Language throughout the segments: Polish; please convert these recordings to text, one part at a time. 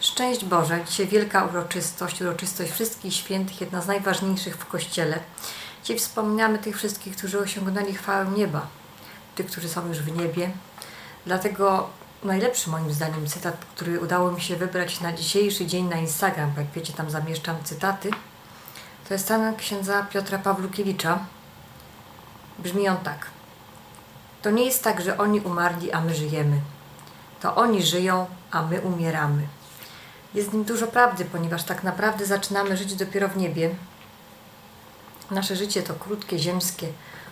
Szczęść Boże, dzisiaj wielka uroczystość, uroczystość wszystkich świętych, jedna z najważniejszych w Kościele. Dzisiaj wspominamy tych wszystkich, którzy osiągnęli chwałę nieba, tych, którzy są już w niebie. Dlatego najlepszy moim zdaniem cytat, który udało mi się wybrać na dzisiejszy dzień na Instagram, bo jak wiecie, tam zamieszczam cytaty, to jest ten księdza Piotra Pawlukiewicza. Brzmi on tak. To nie jest tak, że oni umarli, a my żyjemy. To oni żyją, a my umieramy. Jest w nim dużo prawdy, ponieważ tak naprawdę zaczynamy żyć dopiero w niebie. Nasze życie to krótkie, ziemskie.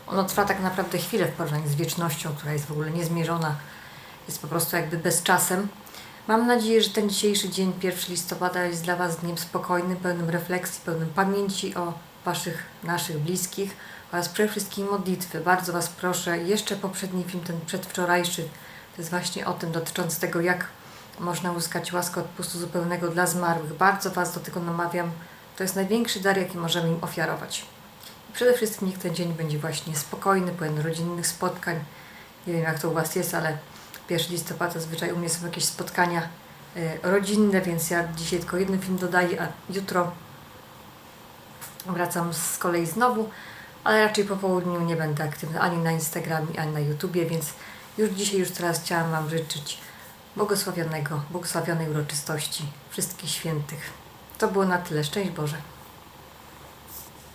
Ono trwa tak naprawdę chwilę w porównaniu z wiecznością, która jest w ogóle niezmierzona, jest po prostu jakby bezczasem. Mam nadzieję, że ten dzisiejszy dzień, 1 listopada, jest dla Was dniem spokojnym, pełnym refleksji, pełnym pamięci o Waszych, naszych bliskich oraz przede wszystkim modlitwy. Bardzo Was proszę, jeszcze poprzedni film, ten przedwczorajszy, to jest właśnie o tym, dotyczący tego, jak można uzyskać łaskę odpustu zupełnego dla zmarłych. Bardzo Was do tego namawiam. To jest największy dar, jaki możemy im ofiarować. I przede wszystkim niech ten dzień będzie właśnie spokojny, pełen rodzinnych spotkań. Nie wiem, jak to u Was jest, ale 1 listopada zazwyczaj u mnie są jakieś spotkania e, rodzinne, więc ja dzisiaj tylko jeden film dodaję, a jutro wracam z kolei znowu, ale raczej po południu nie będę aktywna ani na Instagramie, ani na YouTubie, więc już dzisiaj, już teraz chciałam Wam życzyć błogosławionego, błogosławionej uroczystości wszystkich świętych. To było na tyle. Szczęść Boże.